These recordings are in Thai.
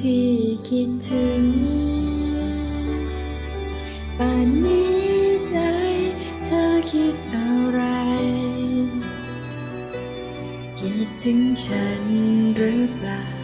ที่คิดถึง ป่านนี้ใจเธอคิดอะไร คิดถึงฉันหรือเปล่า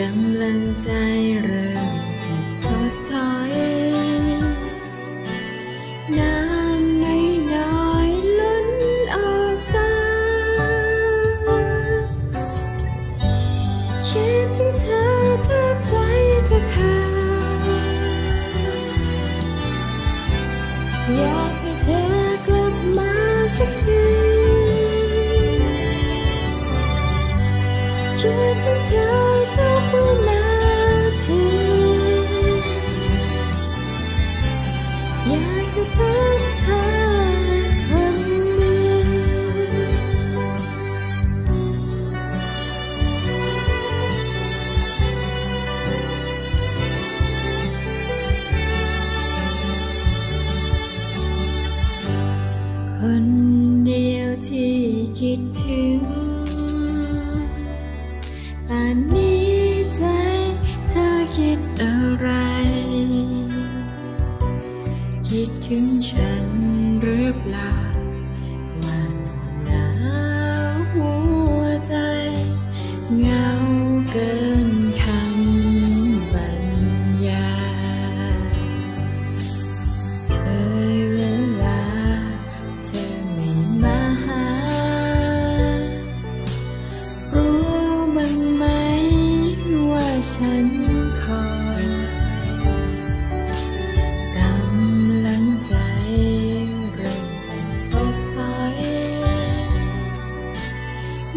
กำลังใจเริ่มจะทดถอยน้ำน้อยๆล้นออกตาคิดถึงเธอแทบใจจะขาดอยากให้เธอกลับมาสักทีคิดถึงเธอ ถึงป่านนี้ใจเธอคิดอะไร คิดถึงฉัน ฉันคอยกำลังใจเริ่มจะทดถอย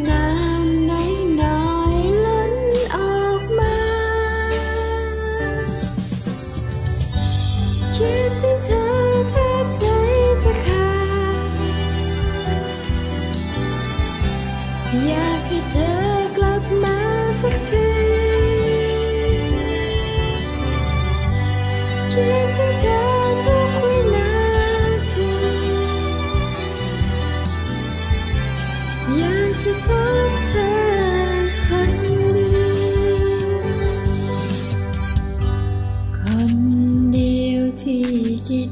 น้ำน้อยๆล้นออกมา คิดถึงเธอแทบใจจะขาดอยากให้เธอกลับมาสักที อยากจะพบเธอคนเดียวคนเดียวที่คิด